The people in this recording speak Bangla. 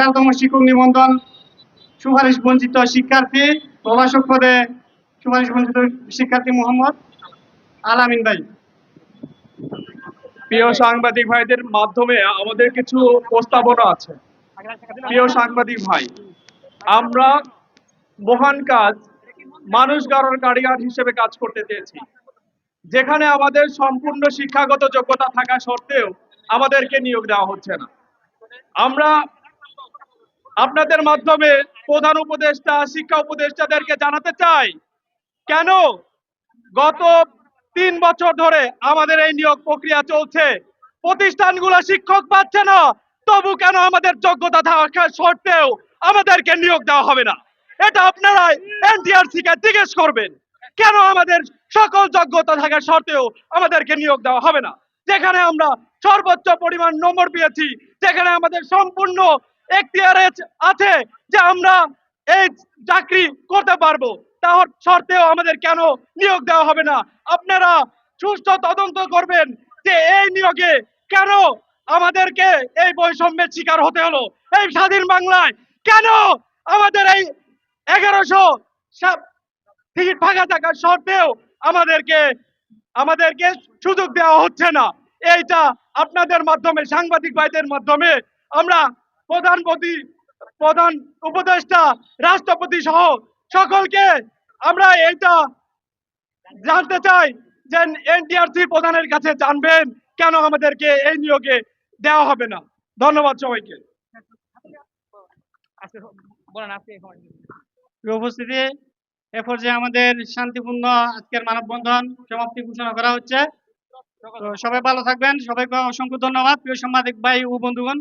আঠারোতম শিক্ষক নিবন্ধন সুপারিশ বঞ্চিত শিক্ষার্থী, প্রভাষক পদে সুপারিশ বঞ্চিত শিক্ষার্থী মোহাম্মদ আলামিন ভাই। প্রিয় সাংবাদিক ভাইদের মাধ্যমে আমাদের কিছু প্রস্তাবনা আছে। প্রিয় সাংবাদিক ভাই, আমরা মহান কাজ মানুষ গড়ার গাড়িয়ান হিসেবে কাজ করতে চেয়েছি। যেখানে আমাদের সম্পূর্ণ শিক্ষাগত যোগ্যতা থাকা সত্ত্বেও আমাদেরকে নিয়োগ দেওয়া হচ্ছে না। আমরা আপনাদের মাধ্যমে প্রধান উপদেষ্টা, শিক্ষা উপদেষ্টাদেরকে জানাতে চাই, কেন গত তিন বছর ধরে আমাদের এই নিয়োগ প্রক্রিয়া চলছে? প্রতিষ্ঠানগুলো শিক্ষক পাচ্ছে না, তবু কেন আমাদের যোগ্যতা থাকা সত্ত্বেও আমাদেরকে নিয়োগ দেওয়া হবে না? এটা আপনারা এনটিআরসি কে জিজ্ঞেস করবেন, কেন আমাদের সকল যোগ্যতা থাকা সত্ত্বেও আমাদেরকে নিয়োগ দেওয়া হবে না? যেখানে আমরা সর্বোচ্চ পরিমাণ নম্বর পেয়েছি, যেখানে আমাদের সম্পূর্ণ এখতিয়ারে আছে যে আমরা এই চাকরি করতে পারব। তার সত্ত্বেও আমাদের কেন নিয়োগ দেওয়া হবে না? আপনারা সুষ্ঠু তদন্ত করবেন যে এই নিয়োগে কেন আমাদেরকে এই বৈষম্যের শিকার হতে হলো? এই স্বাধীন বাংলায় কেন আমাদের এই এগারোশো টিকিট ফাঁকা থাকার সত্ত্বেও আমাদেরকে আমাদেরকে সুযোগ দেওয়া হচ্ছে না? এইটা আপনাদের মাধ্যমে, সাংবাদিক ভাইদের মাধ্যমে আমরা প্রধানপতি প্রধান উপদেষ্টা, রাষ্ট্রপতি সহ সকলকে আমরা এইটা জানতে চাই যে এনটিআরসি প্রধানের কাছে জানবেন কেন আমাদেরকে এই নিয়োগে দেওয়া হবে না। ধন্যবাদ সবাইকে। উপস্থিতি, এ পর্যায়ে আমাদের শান্তিপূর্ণ আজকের মানববন্ধন সমাপ্তি ঘোষণা করা হচ্ছে। সবাই ভালো থাকবেন। সবাইকে অসংখ্য ধন্যবাদ। প্রিয় সাংবাদিক ভাই ও বন্ধুগণ।